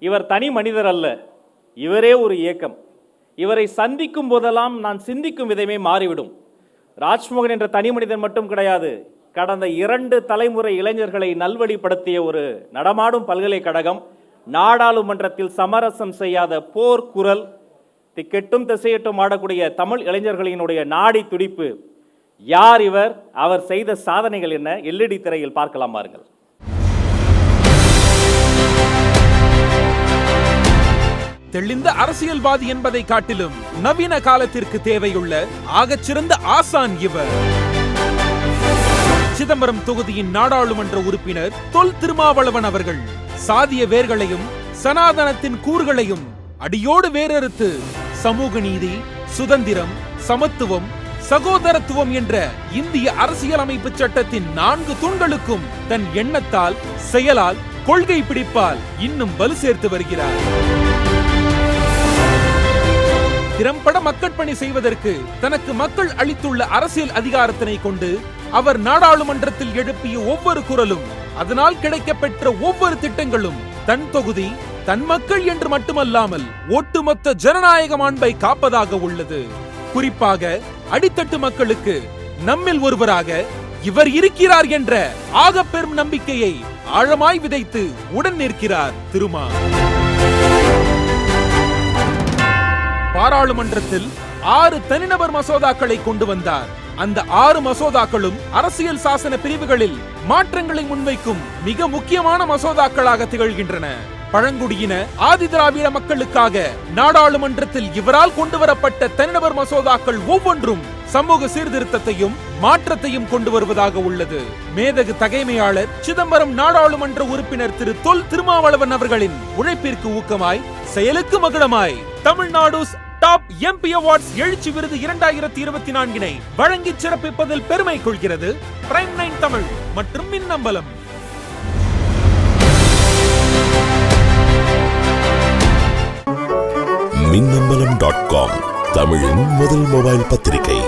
இவர் தனி மனிதர் அல்ல. இவரே ஒரு இயக்கம். இவரை சந்திக்கும் போதெல்லாம் நான் சிந்திக்கும் விதமே மாறிவிடும். ராஜ்மோகன் என்ற தனி மனிதன் மட்டும் கிடையாது கடந்த இரண்டு தலைமுறை இளைஞர்களை நல்வழிப்படுத்திய ஒரு நடமாடும் பல்கலைக்கழகம் நாடாளுமன்றத்தில் சமரசம் செய்யாத போர் குரல் திக்கெட்டும் திசையட்டும் ஆடக்கூடிய தமிழ் இளைஞர்களினுடைய நாடி துடிப்பு. யார் இவர்? அவர் செய்த சாதனைகள் என்ன? எல்இடி திரையில் பார்க்கலாம் பாருங்கள். தெளிந்த அரசியல்வாதி என்பதை காட்டிலும் நவீன காலத்திற்கு தேவையுள்ள ஆகச்சிறந்த ஆசான் இவர். சிதம்பரம் தொகுதியின் நாடாளுமன்ற உறுப்பினர் தொல் திருமாவளவன் அவர்கள் சாதிய வேர்களையும் சனாதனத்தின் கூறுகளையும் அடியோடு வேறறுத்து சமூக நீதி சுதந்திரம் சமத்துவம் சகோதரத்துவம் என்ற இந்திய அரசியலமைப்பு சட்டத்தின் நான்கு தூண்களுக்கும் தன் எண்ணத்தால் செயலால் கொள்கை பிடிப்பால் இன்னும் வலு சேர்த்து வருகிறார். திறம்பட மக்கட்பணி செய்வதற்கு தனக்கு மக்கள் அளித்துள்ள அரசியல் அதிகாரத்தினை கொண்டு அவர் நாடாளுமன்றத்தில் எழுப்பிய ஒவ்வொரு குரலும் அதனால் கிடைக்கப்பெற்ற ஒவ்வொரு திட்டங்களும் தன் தொகுதி தன் மக்கள் என்று மட்டுமல்லாமல் ஒட்டுமொத்த ஜனநாயக மாண்பை காப்பதாக உள்ளது. குறிப்பாக அடித்தட்டு மக்களுக்கு நம்மில் ஒருவராக இவர் இருக்கிறார் என்ற ஆகப் பெரும் நம்பிக்கையை ஆழமாய் விதைத்து உடன் நிற்கிறார் திருமா பாராளுமன்றத்தில் ஆறு தனிநபர் மசோதாக்களை கொண்டு வந்தார். அந்த ஆறு மசோதாக்களும் அரசியல் சாசன பிரிவுகளில் மாற்றங்களை முன்வைக்கும் மிக முக்கியமான மசோதாக்களாக திகழ்கின்றன. பழங்குடியின ஆதி திராவிட மக்களுக்காக நாடாளுமன்றத்தில் இவரால் கொண்டு வரப்பட்ட தனிநபர் மசோதாக்கள் ஒவ்வொன்றும் சமூக சீர்திருத்தத்தையும் மாற்றத்தையும் கொண்டு வருவதாக உள்ளது. மேதகு தகைமையாளர் சிதம்பரம் நாடாளுமன்ற உறுப்பினர் திரு தொல் திருமாவளவன் அவர்களின் உழைப்பிற்கு ஊக்கமாய் செயலுக்கு மகிழமாய் தமிழ்நாடு டாப் எம்பி அவார்ட்ஸ் எழுச்சி விருது இரண்டாயிரத்தி இருபத்தி நான்கினை வழங்கி சிறப்பிப்பதில் பெருமை கொள்கிறது பிரைம் நைன் தமிழ் மற்றும் மின்னம்பலம். மின்னம்பலம் டாட் காம் தமிழின் முதல் மொபைல் பத்திரிகை.